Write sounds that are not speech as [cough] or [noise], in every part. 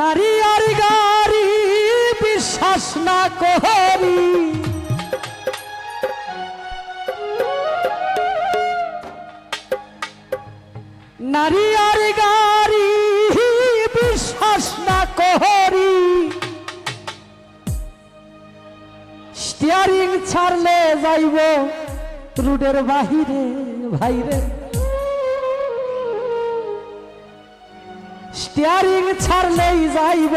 নারী আর গাড়ি বিশ্বাস না করি। নারী আর গাড়ি বিশ্বাস না করি। স্টিয়ারিং ছাড়লে যাইব রুডের বাহিরে, ভাইরে। স্টিয়ারিং ছাড়লেই যাইব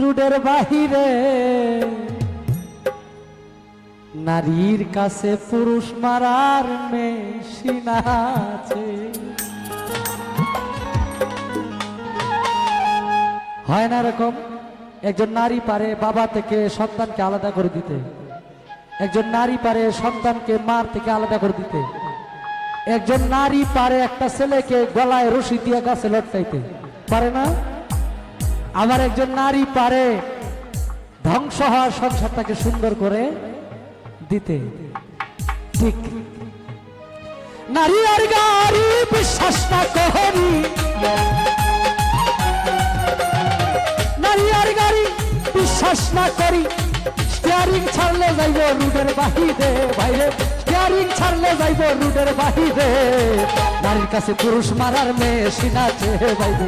রুডের বাহিরে। নারীর কাছে পুরুষ মারার মেশিন আছে। হয় না এরকম? একজন নারী পারে বাবা থেকে সন্তানকে আলাদা করে দিতে। একজন নারী পারে সন্তানকে মার থেকে আলাদা করে দিতে। একজন নারী পারে একটা ছেলেকে গলায় রশি দিয়ে গাছে লটকাইতে। পারে না? আবার একজন নারী পারে ধ্বংস হওয়ার সংসারটাকে সুন্দর করে দিতে। ঠিক। নারী আর গাড়ি বিশ্বাস না করি নারী আর গাড়ি বিশ্বাস না করি। স্টিয়ারিং ছাড়লে যাইব রুডের বাহিরে, বাইরে। স্টিয়ারিং ছাড়লে যাইব রুডের বাহিরে। নারীর কাছে পুরুষ মারার মেশিন আছে যাইব।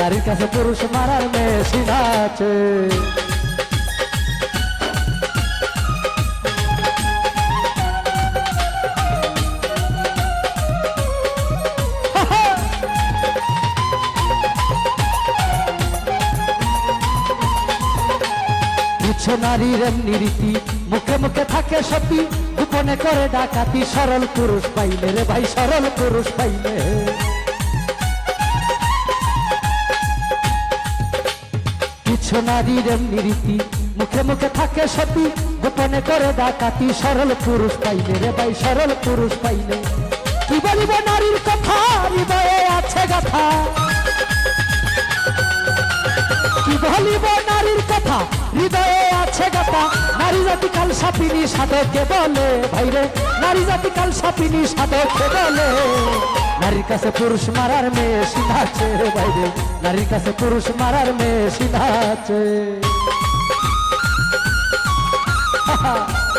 নারীর কাছে পুরুষ মারার মেশিন আছে কিছু নারীর এমনি রীতি মুখে মুখে থাকে সতী, গোপনে করে ডাকাতি। সরল পুরুষ পাইলে রে ভাই, সরল পুরুষ পাইলে। কিছু নারীর এমনি রীতি মুখে মুখে থাকে সতী, গোপনে করে ডাকাতি। সরল পুরুষ পাইলে রে ভাই, সরল পুরুষ পাইলে। কি বলিব নারীর কথা? হৃদয়ে আছে গাথা। কি বলিব নারীর কথা। হৃদয়ে আছে গাথা। নারী নারী জাতি কাল সাপিনী সাধকে বলে? নারীর কাছে পুরুষ মারার মেয়ে আছে বাইরে নারীর কাছে পুরুষ মারার মেশিন আছে। পুরুষ [laughs]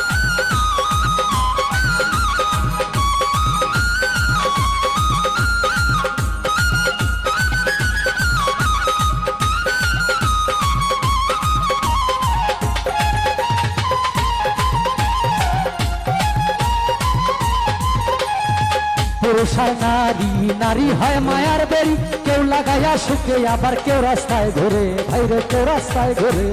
আর নারী নারী হয় মায়ার বেরি। কেউ লাগাইয়া সুখে আবার কেউ রাস্তায় ঘুরে। ভাইরে কেউ রাস্তায় ঘুরে।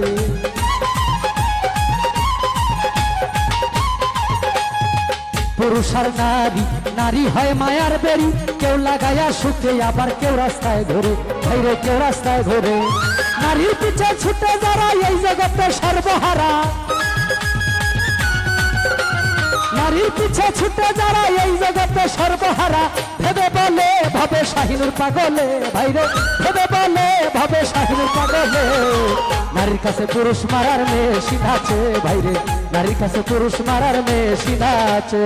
পুরুষ আর নারী নারী হয় মায়ার বেরি। কেউ লাগাইয়া সুখে আবার কেউ রাস্তায় ঘুরে। ভাইরে কেউ রাস্তায় ঘুরে। নারীর পিছে ছুটে যারা, এই জগতে সর্বহারা। পিছে ছুটে যারা এই জগতে সর্বহারা, ভেবে বলে ভাবে শাহিনুর পাগলে, ভাইরে, ভেবে বলে ভাবে শাহিনুর পাগলে। নারীর কাছে পুরুষ মারার মেয়ে সিধাছে ভাইরে, নারীর কাছে পুরুষ মারার মেয়ে আছে।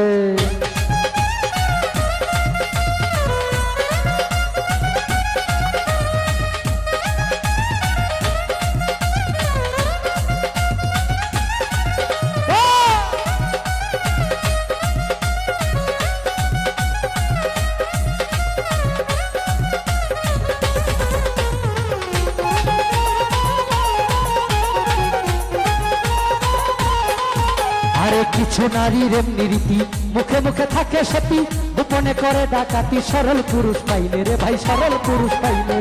কিছু নারীর এমনি রীতি। মুখে মুখে থাকে সতী। গোপনে করে ডাকাতি সরল পুরুষ পাইলে রে ভাই, সরল পুরুষ পাইলে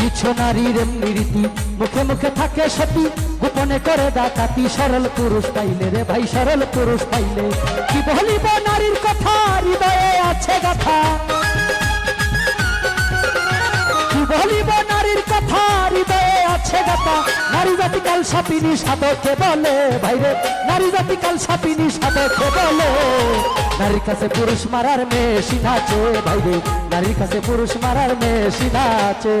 কিছু নারীর এমনি রীতি। মুখে মুখে থাকে সতী। গোপনে করে ডাকাতি সরল পুরুষ পাইলে রে ভাই, সরল পুরুষ পাইলে। কি বলিব নারীর কথা? হৃদয়ে আছে গাথা। নারী জাতি কাল সাপিনী সাধকে বলে? ভাইরে নারী জাতি কাল সাপিনী সাধকে বলে? নারীর কাছে পুরুষ মারার মেশিন আছে ভাইরে নারীর কাছে পুরুষ মারার মেশিন আছে।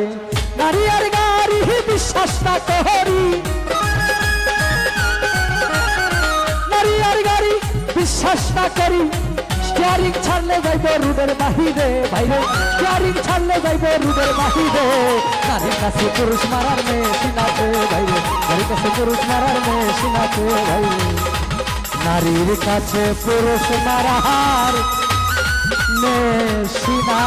নারী আর গাড়ি বিশ্বাস না করি। নারী আর গাড়ি বিশ্বাস না করি। স্টিয়ারিং ছাড়লে যাইব রুডের বাহিরে বাইরে স্টিয়ারিং ছাড়লে যাইব রুদের বাহিরে। নারীর কাছে পুরুষ মারার মে আছে ভাই নারীর কাছে পুরুষ মারার মে আছে ভাই নারীর কাছে পুরুষ মারার মে আছে